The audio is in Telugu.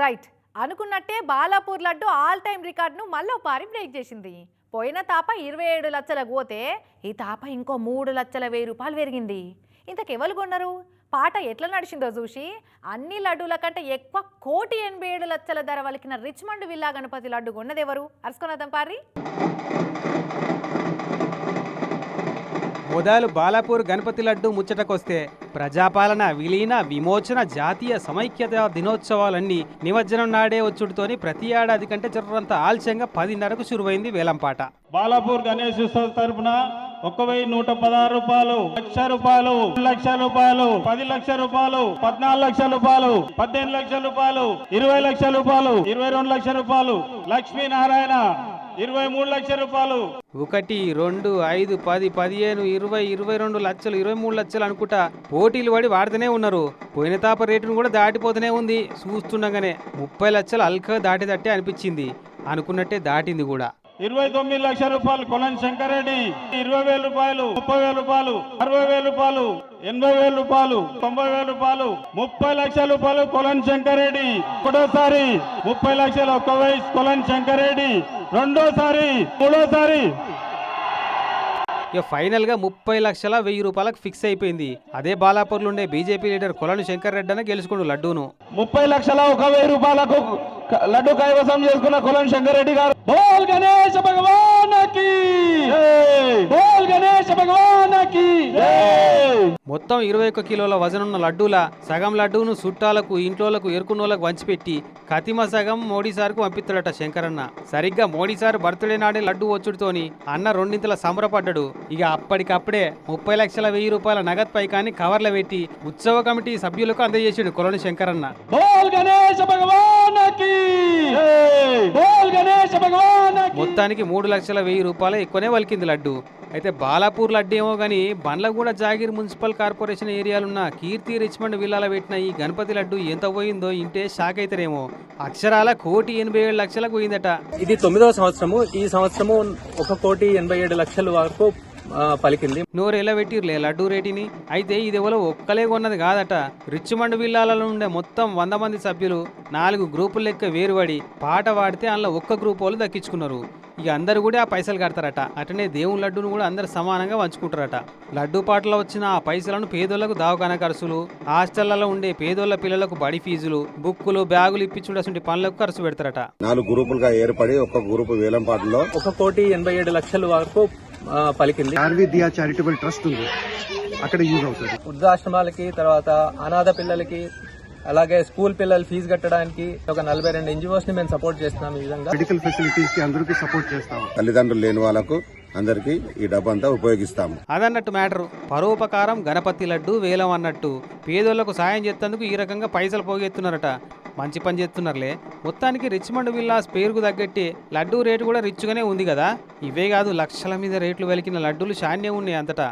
రైట్ అనుకున్నట్టే బాలాపూర్ లడ్డు ఆల్ టైమ్ రికార్డును మళ్ళీ పారి బ్రేక్ చేసింది. పోయిన తాప ఇరవై ఏడు లక్షలకు పోతే ఈ తాప ఇంకో మూడు లక్షల వెయ్యి రూపాయలు పెరిగింది. ఇంతకెవరు కొన్నారు? పాట ఎట్లా నడిచిందో చూసి అన్ని లడ్డూల కంటే ఎక్కువ కోటి ఎనభై ఏడు లక్షల ధర వలికిన రిచ్మండ్ విల్లా గణపతి లడ్డు కొన్నదెవరు? అరుచుకున్నదాం పారి మొదలు బాలాపూర్ గణపతి లడ్డు ముచ్చటకొస్తే ప్రజాపాలన విలీన విమోచన జాతీయ సమైక్యత దినోత్సవాలన్నీ నిమజ్జనం నాడే వచ్చుడుతోని ప్రతి ఏడాది కంటే జర్రంత ఆలస్యంగా పదిన్నరకు శురువైంది వేలంపాట. బాలాపూర్ గణేష్ ఉత్సవ్ తరపున ఒక వెయ్యి నూట పదహారు రూపాయలు లక్ష రూపాయలు లక్ష రూపాయలు పది లక్షల రూపాయలు పద్నాలుగు లక్షల రూపాయలు పద్దెనిమిది లక్షల రూపాయలు ఇరవై లక్షల రూపాయలు ఇరవై రెండు లక్షల రూపాయలు. లక్ష్మీనారాయణ ఇరవై మూడు లక్షల రూపాయలు. ఒకటి రెండు ఐదు పది పదిహేను ఇరవై ఇరవై రెండు లక్షలు ఇరవై మూడు లక్షలు అనుకుంటా పోటీలు పడి వాడుతూనే ఉన్నారు. పోయిన తాప రేటును కూడా దాటిపోతూనే ఉంది. చూస్తుండగానే ముప్పై లక్షలు అల్క దాటిదట్టే అనిపించింది. అనుకున్నట్టే దాటింది కూడా. ఇరవై తొమ్మిది లక్షల రూపాయలు కొలన్ శంకరెడ్డి. ఇరవై వేల రూపాయలు ముప్పై వేల రూపాయలు అరవై వేల రూపాయలు ఎనభై వేల రూపాయలు తొంభై వేల రూపాయలు ముప్పై లక్షల రూపాయలు కొలన్ శంకరెడ్డి. ఒకటోసారి ముప్పై లక్షలు ఒక్క వయసు కొలన్ శంకరెడ్డి. రెండోసారి మూడోసారి. ఇక ఫైనల్గా ముప్పై లక్షల వెయ్యి రూపాయలకు ఫిక్స్ అయిపోయింది. అదే బాలాపూర్లో ఉండే బీజేపీ లీడర్ కొలను శంకర్ రెడ్డి అని గెలుచుకోండు లడ్డూను. ముప్పై లక్షల ఒక వెయ్యి రూపాయలకు లడ్డు కైవసం చేసుకున్న కొలన్ శంకరెడ్డి గారు. బోల్ గణేష భగవానకి బోల్ గణేష భగవానకి మొత్తం ఇరవై ఒక్క కిలోల వజనున్న లడ్డూల సగం లడ్డూను చుట్టాలకు ఇంట్లోలకు ఎరుకున్నోళ్ళకు వంచిపెట్టి కతిమ సగం మోడీ సార్కు పంపిస్తాడట శంకరన్న. సరిగ్గా మోడీ సార్ బర్త్డే నాడే లడ్డు వచ్చుడుతోని అన్న రెండింతల సంబరపడ్డాడు. ఇక అప్పటికప్పుడే ముప్పై లక్షల వెయ్యి రూపాయల నగదు పైకాన్ని కవర్లు పెట్టి ఉత్సవ కమిటీ సభ్యులకు అందజేసాడు కొలని శంకరన్న బోల్ గణేష మొత్తానికి మూడు లక్షల వెయ్యి రూపాయలు ఎక్కువనే వలికింది లడ్డు. అయితే బాలాపూర్ లడ్డు ఏమో కానీ బండ్లగూడ జాగీర్ మున్సిపల్ కార్పొరేషన్ ఏరియాలున్న కీర్తి రిచ్మండ్ విల్లాల పెట్టిన ఈ గణపతి లడ్డు ఎంత పోయిందో ఇంటే షాక్ అవుతారేమో అక్షరాల కోటి ఎనభై ఏడు లక్షలకు పోయిందట. ఇది తొమ్మిదవ సంవత్సరము. ఈ సంవత్సరము ఒక కోటి ఎనభై ఏడు లక్షల వరకు పలికింది. నోరు ఎలా పెట్టిర్లే లడ్డు రేటిని. అయితే ఇది ఎవరో ఒక్కలే కొన్నది కాదట. రిచ్మండ్ విల్లాలలో ఉండే మొత్తం వంద మంది సభ్యులు నాలుగు గ్రూపుల లెక్క వేరుపడి పాట పాడితే అందులో ఒక్క గ్రూప్ వాళ్ళు దక్కించుకున్నారు. ఇక అందరు కూడా ఆ పైసలు కడతారట. అటనే దేవుని లడ్డును కూడా అందరు సమానంగా పంచుకుంటారట. లడ్డు పాటలో వచ్చిన ఆ పైసలను పేదోళ్ళకు దవాఖాన ఖర్చులు హాస్టళ్ళలో ఉండే పేదోళ్ళ పిల్లలకు బడి ఫీజులు బుక్కులు బ్యాగులు ఇప్పించుడు పనులకు ఖర్చు పెడతారట. నాలుగు గ్రూపులుగా ఏర్పడి ఒక గ్రూపు వేలంపాటలో ఒక కోటి ఎనభై ఏడు లక్షల వరకు పలికింది. ఆర్విద్యా చారిటబుల్ ట్రస్ట్ ఉంది. అక్కడ యూజ్ అవుతుంది. వృద్ధాశ్రమాలకి తర్వాత అనాథ పిల్లలకి అలాగే స్కూల్ పిల్లలు ఫీజు కట్టడానికి ఒక నలభై రెండు ఎన్జిఓస్ని మేము సపోర్ట్ చేస్తున్నాం ఈ విధంగా. మెడికల్ ఫెసిలిటీస్కి అందరికీ సపోర్ట్ చేస్తాము. తల్లిదండ్రులు లేని వాళ్ళకు అందరికీ ఈ డబ్బంతా ఉపయోగిస్తాము. అదన్నట్టు మ్యాటర్. పరోపకారం గణపతి లడ్డు వేలం అన్నట్టు. పేదోళ్ళకు సాయం చేసేందుకు ఈ రకంగా పైసలు పోగెత్తున్నారట. మంచి పని చేస్తున్నారులే. మొత్తానికి రిచ్మండ్ విల్లాస్ పేరుకు తగ్గట్టి లడ్డూ రేటు కూడా రిచ్గానే ఉంది కదా. ఇవే కాదు లక్షల మీద రేట్లు వెలికిన లడ్డూలు శాన్యం ఉన్నాయి అంతటా.